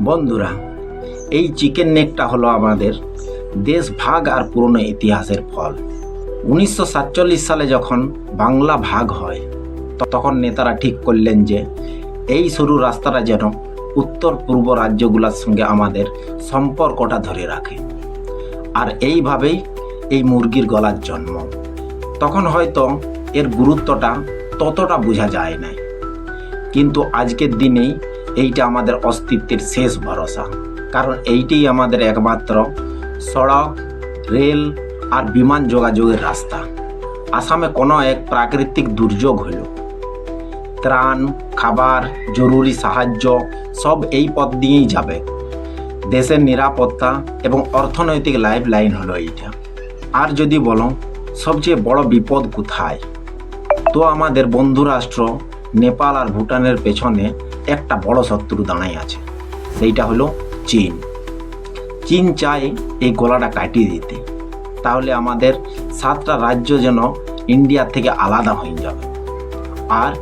বন্ধুরা, এই চিকেন নেকটা হলো আমাদের দেশ ভাগ আর পুরনো ইতিহাসের ফল। উনিশশো সাতচল্লিশ সালে যখন বাংলা ভাগ হয়, তখন নেতারা ঠিক করলেন যে, এই সরু রাস্তাটা যেন উত্তর পূর্ব রাজ্যগুলোর সঙ্গে আমাদের সম্পর্কটা ধরে রাখে। আর এইভাবেই এই মুরগির গলার জন্ম। তখন হয়তো এর গুরুত্বটা ততটা বোঝা যায় না কিন্তু আজকের দিনেই এইটা আমাদের অস্তিত্বের শেষ ভরসা। কারণ এইটাই আমাদের একমাত্র সড়ক, রেল আর বিমান যোগাযোগের রাস্তা। আসামে কোনো এক প্রাকৃতিক দুর্যোগ হইল ত্রাণ, খাবার, জরুরি সাহায্য সব এই পথ দিয়েই যাবে। দেশের নিরাপত্তা এবং অর্থনৈতিক লাইফ লাইন হলো এইটা। আর যদি বলো, সবচেয়ে বড় বিপদ কোথায়? তো আমাদের বন্ধু রাষ্ট্র নেপাল আর ভুটানের পেছনে একটা বড় শত্রু দাঁড়াই আছে। সেইটা হলো চীন। চীন চায় এই গলাটা কাটিয়ে দিতে। তাহলে আমাদের সাতটা রাজ্য যেন ইন্ডিয়া থেকে আলাদা হয়ে যাবে। আর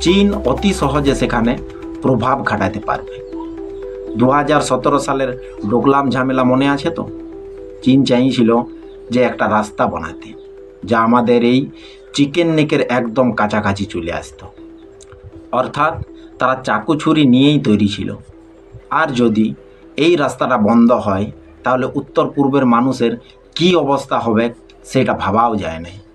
চীন অতি সহজে সেখানে প্রভাব খাটাতে পারবে। দু হাজার সতেরো সালের ডোকলাম ঝামেলা মনে আছে তো? চীন চাইছিল যে একটা রাস্তা বানাতে, যা আমাদের এই চিকেন নেকের একদম কাছাকাছি চলে আসতো। অর্থাৎ তারা চাকু ছুরি নিয়েই তৈরি ছিল। আর যদি এই রাস্তাটা বন্ধ হয়, তাহলে উত্তর পূর্বের মানুষের কী অবস্থা হবে সেটা ভাবাও যায় না